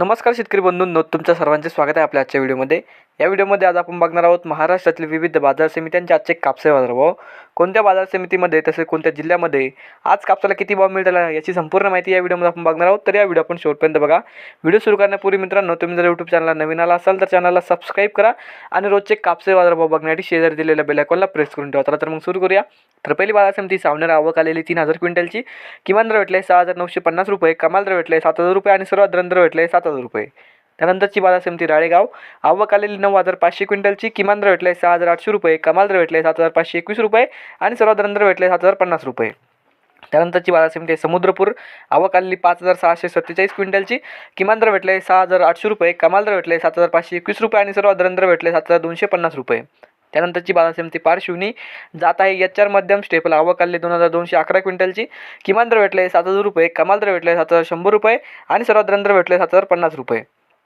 नमस्कार शेतकरी बंधूंनो तुमच्या सर्वांचे स्वागत आहे आपल्या आजच्या व्हिडिओमध्ये. या व्हिडिओमध्ये आज आपण बघणार आहोत महाराष्ट्रातील विविध बाजार समित्यांचे आजचे कापसे बाजारभाव. कोणत्या बाजार समितीमध्ये तसेच कोणत्या जिल्ह्यामध्ये आज कापसाला किती भाव मिळतील याची संपूर्ण माहिती या व्हिडिओमध्ये आपण बघणार आहोत. तर या व्हिडिओ आपण शेवटपर्यंत बघा. व्हिडिओ सुरू करण्यापूर्वी मित्रांनो तुम्ही जर यूट्यूब चॅनलला नवीन आला असाल तर चॅनलला सबस्क्राईब करा आणि रोजचे कापसे बाजारभाव बघण्यासाठी शेजारी दिलेल्या बेलॅकॉनला प्रेस करून ठेवा. चला तर मग सुरू करूया. तर पहिली बाजार समिती सावनेर आवक आलेली तीन हजार क्विंटलची. किमान दर भेटले सहा हजार नऊशे पन्नास रुपये कमाल दर भेटले सात हजार रुपये आणि सर्वात दर भेटले सात हजार रुपये. त्यानंतरची बाजार समिती राळेगाव. आवक आलेली नऊ हजार पाचशे क्विंटलची. किमान दर भेटले सहा हजार आठशे रुपये. कमाल दर भेटले सात हजार पाचशे एकवीस रुपये. आणि सर्वात दर भेटले सात हजार पन्नास रुपये. त्यानंतरची बाजार समिती आहे समुद्रपूर. आवक आलेली पाच हजार सहाशे सत्तेचाळीस क्विंटलची. किमान दर भेटले सहा हजार आठशे रुपये. कमाल दर भेटले सात हजार पाचशे एकवीस रुपये. आणि सर्वात दर भेटले सात हजार दोनशे पन्नास रुपये. त्यानंतरची बाजार समिती पारशिवनी जात आहे एच आर मध्यम स्टेपल आवक दोन हजार दोनशे अकरा क्विंटलची. किमान दर भेटले सात हजार रुपये कमाल दर भेटले सात हजार शंभर रुपये आणि सर्वात दर भेटले सात हजार पन्नास रुपये.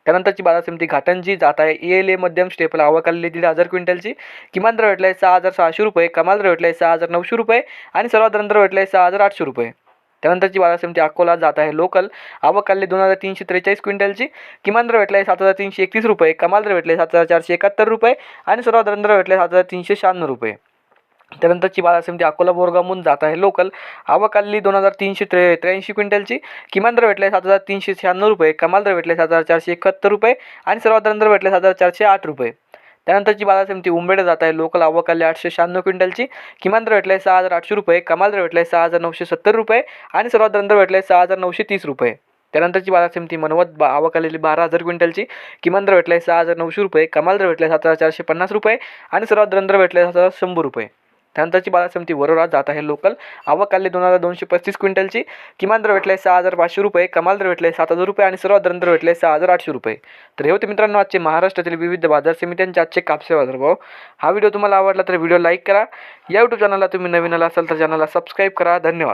त्यानंतरची बाजार समिती घाटंजी जात आहे ए एल ए मध्यम स्टेपल आवक आलेली दीड हजार क्विंटलची. किमान दर भेटले सहा हजार सहाशे रुपये कमाल दर भेटले सहा हजार नऊशे रुपये आणि सर्वात दर भेटले सहा हजार आठशे रुपये. त्यानंतरची बाजार समिती अकोला जात आहे. लोकल आवक दोन हजार तीनशे त्रेचाळीस क्विंटलची. किमान दर भेटले सात हजार तीनशे एकतीस रुपये. कमाल दर भेटले सात हजार चारशे एकाहत्तर रुपये. आणि सर्वात दर भेटले सात हजार तीनशे शहाण्णव रुपये. त्यानंतरची बाजार समिती अकोला बोरगामून जात आहे. लोकल आवक आलेली दोन हजार तीनशे त्रे त्र्याऐंशी क्विंटलची. किमान दर भेटले सात हजार तीनशे शहाण्णव रुपये. कमाल दर भेटले सात हजार चारशे एकाहत्तर रुपये. आणि सर्वात दर भेटले सात हजार चारशे आठ रुपये. त्यानंतरची बाजार समिती उंबेड जात आहे. लोकल आवक आली आठशे शहाण्णव क्विंटलची. किमान दर भेटलाय सहा हजार आठशे रुपये. कमाल दर भेटले सहा हजार नऊशे सत्तर रुपये. आणि सर्वात दर भेटलाय सहा हजार नऊशे तीस रुपये. त्यानंतरची बाजार समिती मनवत बा आवक आलेली बारा हजार क्विंटलची. किमान दर भेटलाय सहा हजार नऊशे रुपये. कमाल दर भेटले सात हजार चारशे पन्नास रुपये. आणि सर्वात दर भेटले सात हजार शंभर रुपये. त्यानंतरची बाजार समिती वरोरा जात आहे लोकल. आवक आले दोन हजार दोनशे पस्तीस क्विंटलची. किमान दर भेटले सहा हजार पाचशे रुपये कमाल दर भेटले सात हजार रुपये आणि सर्वात दर भेटले सहा हजार आठशे रुपये. तर हे होते मित्रांनो आजचे महाराष्ट्रातील विविध बाजार समित्यांचे आजचे कापसे बाजारभाव. हा व्हिडिओ तुम्हाला आवडला तर व्हिडिओ लाईक करा. या यूट्यूब चॅनलला तुम्ही नवीन आला असाल तर चॅनलला सबस्क्राईब करा. धन्यवाद.